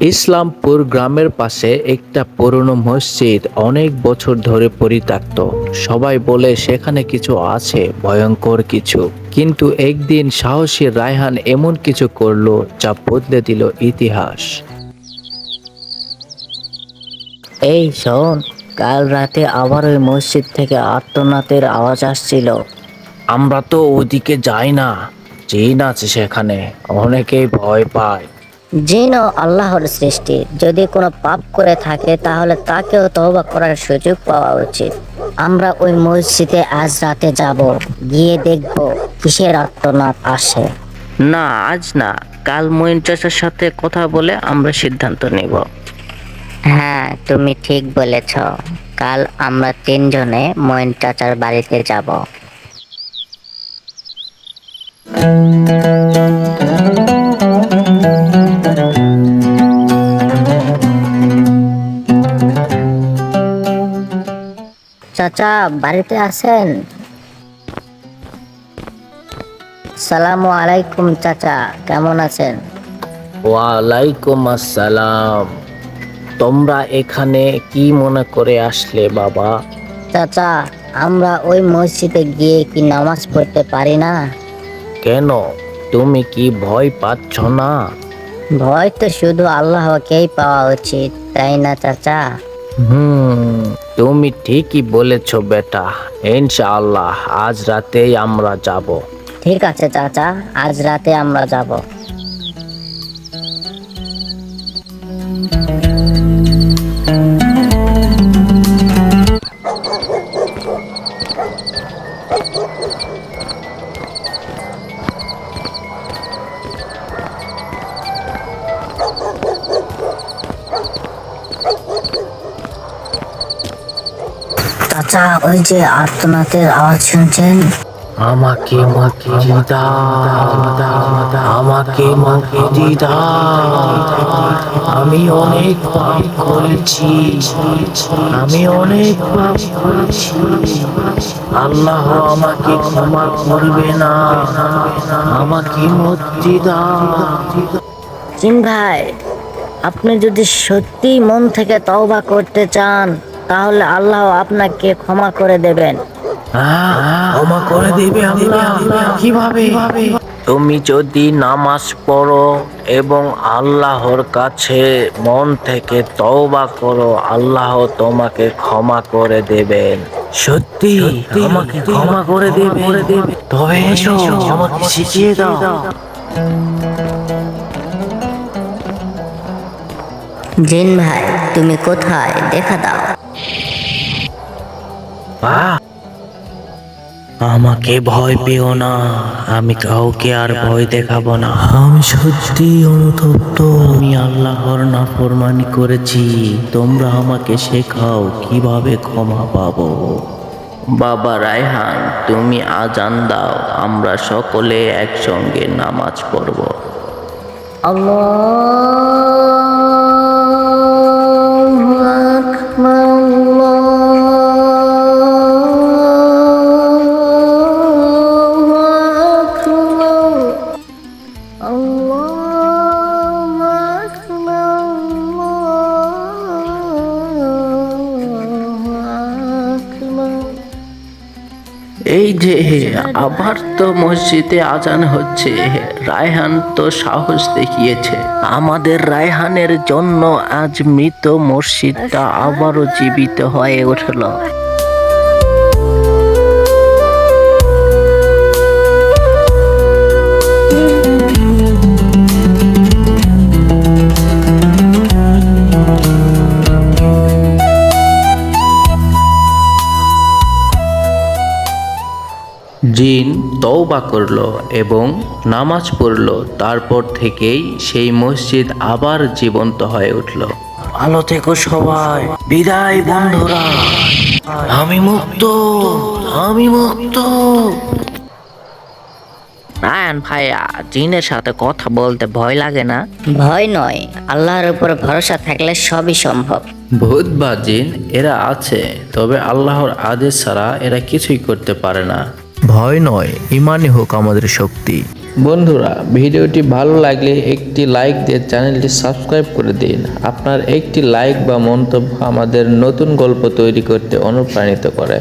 ইসলামপুর গ্রামের পাশে একটা পুরনো মসজিদ অনেক বছর ধরে পরিত্যক্ত। সবাই বলে সেখানে কিছু আছে ভয়ঙ্কর কিছু। কিন্তু একদিন সাহসী রায়হান এমন কিছু করল যা বদলে দিল ইতিহাস। এই শোন কাল রাতে আবার ওই মসজিদ থেকে আত্মনাথের আওয়াজ আসছিল। আমরা তো ওদিকে যাই না। জিন আছে সেখানে অনেকেই ভয় পায়। জিনও আল্লাহর সৃষ্টি যদি কোনো পাপ করে থাকে তাহলে তাকেও তওবা করার সুযোগ পাওয়া উচিত। আমরা ওই মসজিদে আজ রাতে যাব গিয়ে দেখব কিসের আত্মনাথ আসে। না আজ না কাল মইন চাচার সাথে কথা বলে আমরা সিদ্ধান্ত নেব। হ্যাঁ তুমি ঠিক বলেছ। কাল আমরা তিনজনে ময়ন চাচার বাড়িতে যাব। চাচা বাড়িতে আছেন? সালামু আলাইকুম চাচা কেমন আছেন? ওয়ালাইকুম আসসালাম। তোমরা এখানে কি মনে করে আসলে বাবা? চাচা আমরা ওই মসজিদে গিয়ে কি নামাজ পড়তে পারি না? কেন? তুমি কি ভয় পাচ্ছ না? ভয় তো শুধু আল্লাহকেই পাওয়া উচিত তাই না চাচা? হুম তুমি ঠিকই বলেছ বেটা। ইনশাআল্লাহ আজ রাতেই আমরা যাব। ঠিক আছে চাচা আজ রাতে আমরা যাব। চাচা ওই যে আর্তনাথের আওয়াজ শুনছেন? আমাকে মাকে দিদা আমাকে মাকে দিদা আমি অনেক পাপ করেছি আমি অনেক পাপ করেছি। আল্লাহ আমাকে ক্ষমা করবে না আমাকে মুক্তি দাও। ভাই আপনি যদি সত্যি মন থেকে তওবা করতে চান তাহলে আল্লাহ আপনাকে ক্ষমা করে দেবেন। ক্ষমা করে দেবে আল্লাহ। কীভাবে? তুমি যদি নামাজ পড়ো এবং আল্লাহর কাছে মন থেকে তওবা করো আল্লাহ তোমাকে ক্ষমা করে দেবেন। সত্যি? আমাকে ক্ষমা করে দেবে তবে এসো আমাকে শিখিয়ে দাও। জিন ভাই তুমি কোথায়? দেখা দাও! আমাকে ভয় পেও না আমি কাউকে আর ভয় দেখাবো না। আমি সত্যি অনুতপ্ত। আমি আল্লাহর নাফরমানি করেছি তোমরা আমাকে শেখাও কীভাবে ক্ষমা পাবো। বাবা রায়হান তুমি আজান দাও আমরা সকলে একসঙ্গে নামাজ পড়ব। আল্লাহু। এই যে আবার তো মসজিদে আজান হচ্ছে রায়হান তো সাহস দেখিয়েছে। আমাদের রায়হানের জন্য আজ মৃত মসজিদটা আবারও জীবিত হয়ে উঠল। জিন তওবা করল এবং নামাজ পড়ল। তারপর থেকেই সেই মসজিদ আবার জীবন্ত হয়ে উঠল। ভালো থেকো সবাই। বিদায় বন্ধুরা। আমি মুক্ত। আমি মুক্ত। রায়হান ভাইয়া জিনের সাথে কথা বলতে ভয় লাগে না? ভয় নয় আল্লাহর উপর ভরসা থাকলে সবই সম্ভব। ভূত বা জিন এরা আছে তবে আল্লাহর আদেশ ছাড়া এরা কিছুই করতে পারে না। ভয় নয়, ইমানই হোক আমাদের শক্তি। বন্ধুরা, ভিডিওটি ভালো লাগলে একটি লাইক দিয়ে চ্যানেলটি সাবস্ক্রাইব করে দিন। আপনার একটি লাইক বা মন্তব্য আমাদের নতুন গল্প তৈরি করতে অনুপ্রাণিত করে।